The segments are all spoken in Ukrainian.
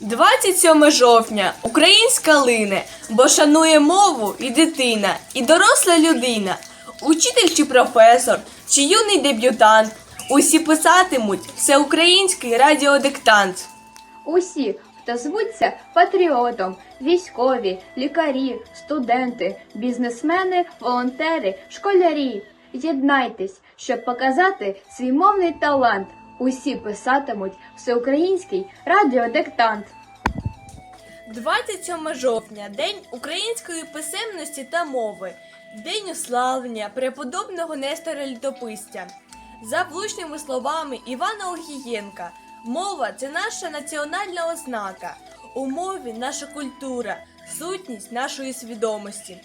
27 жовтня українська лине, бо шанує мову і дитина, і доросла людина, учитель чи професор, чи юний дебютант. Усі писатимуть всеукраїнський радіодиктант. Усі, хто звуться патріотом, військові, лікарі, студенти, бізнесмени, волонтери, школярі. Єднайтесь, щоб показати свій мовний талант. Усі писатимуть всеукраїнський радіодиктант. 27 жовтня День української писемності та мови, День уславлення преподобного Нестора Літописця. За влучними словами Івана Огієнка, мова це наша національна ознака. У мові наша культура, сутність нашої свідомості.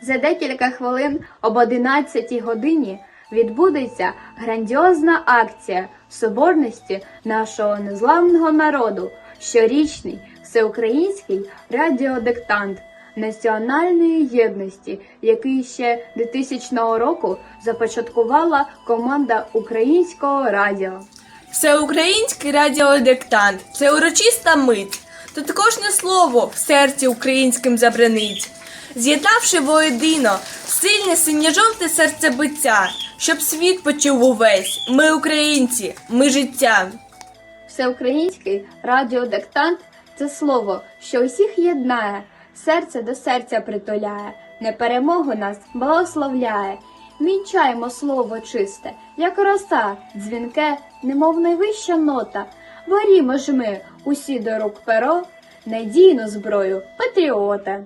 За декілька хвилин об 11 годині відбудеться грандіозна акція соборності нашого незламного народу, щорічний всеукраїнський радіодиктант національної єдності, який ще 2000 року започаткувала команда Українського радіо. Всеукраїнський радіодиктант це урочиста мить. Тут кожне слово в серці українським забранить. З'єднавши воєдино сильне синє-жовте серцебиття, щоб світ почув увесь. Ми українці, ми життя. Всеукраїнський радіодиктант це слово, що усіх єднає, серце до серця притуляє, неперемогу нас благословляє. Вінчаємо слово чисте, як роса, дзвінке, немов найвища нота. Варімо ж ми усі до рук перо, надійну зброю патріота.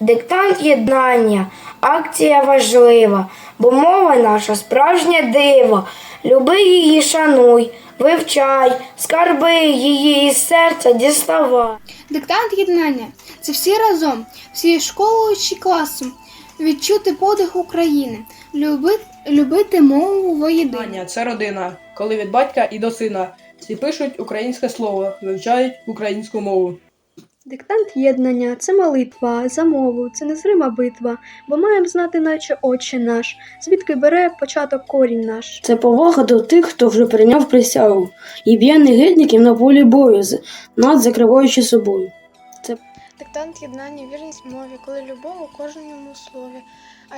Диктант єднання, акція важлива, бо мова наша справжнє диво. Люби її, шануй, вивчай, скарби її із серця діставай. Диктант єднання це всі разом, всі школою чи класом. Відчути подих України, люби, любити мову воєдино. Це родина, коли від батька і до сина. Всі пишуть українське слово, вивчають українську мову. Диктант єднання це молитва замову, це незрима битва, бо маємо знати, наче очі наш, звідки бере початок корінь наш. Це повага до тих, хто вже прийняв присягу, і б'є негідників на полі бою, з- над закриваючи собою. Це Диктант єднання, вірність мові, коли любов у кожному слові,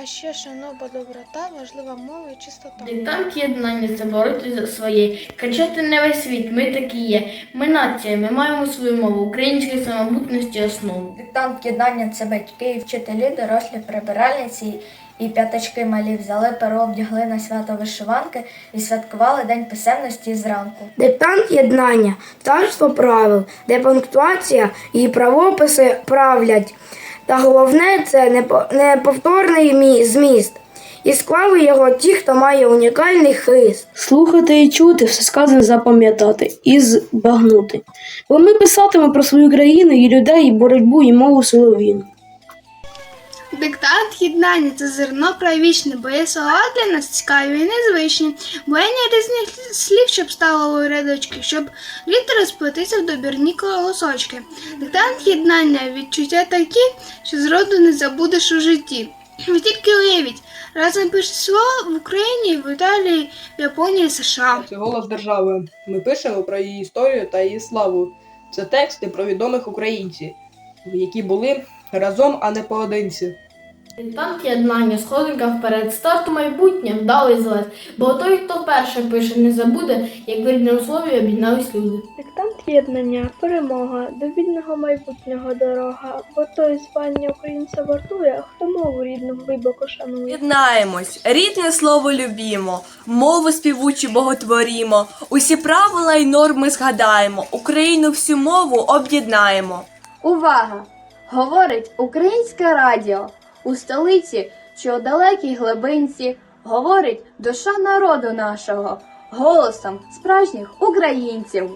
а ще шанова доброта, важлива мова і чистота. Диктант єднання це боротися за своє. Кричати не весь світ, ми такі є. Ми нація, ми маємо свою мову, української самобутності основу. Диктант єднання це батьки і вчителі, дорослі прибиральниці і п'ятачки малі взяли перо, вдягли на свято вишиванки і святкували День писемності зранку. Диктант єднання, царство правил, де пунктуація і правописи правлять. Та головне це непо- неповторний мі- зміст. І склали його ті, хто має унікальний хист. Слухати і чути, все сказане запам'ятати і збагнути. Бо ми писатимемо про свою країну і людей, і боротьбу, і мову силовіну. Диктант єднання це зерно правічне, бо є слова для нас цікаві і незвичні, боєння різних слів, щоб ставило у рядочки, щоб літери сплетися в добірні колосочки. Диктант єднання відчуття такі, що зроду не забудеш у житті. Ви тільки уявіть, разом пишуть слово в Україні, в Італії, в Японії, США. Це голос держави. Ми пишемо про її історію та її славу. Це тексти про відомих українців, які були разом, а не поодинці. Диктант єднання, сходинка вперед, старт у майбутнє, вдалий злет. Бо той, хто перше пише, не забуде, як в рідному слові об'єднались люди. Диктант єднання, перемога, до вільного майбутнього дорога, бо той звання українця вартує, хто мову рідну глибоко шанує. Єднаємось, рідне слово любімо, мову співучу боготворімо, усі правила й норми згадаємо, Україну всю мову об'єднаємо. Увага! Говорить українське радіо у столиці чи у далекій глибинці. Говорить душа народу нашого голосом справжніх українців.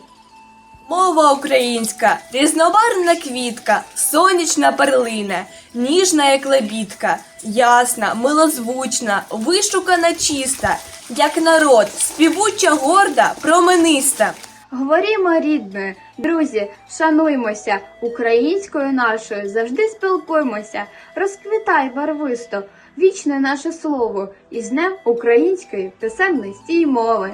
Мова українська, різнобарвна квітка, сонячна перлина, ніжна як лебідка, ясна, милозвучна, вишукана чиста, як народ, співуча горда, промениста. Говорімо рідною, друзі, шануймося. Українською нашою, завжди спілкуймося, розквітай барвисто, вічне наше слово. І з Днем української писемності й мови.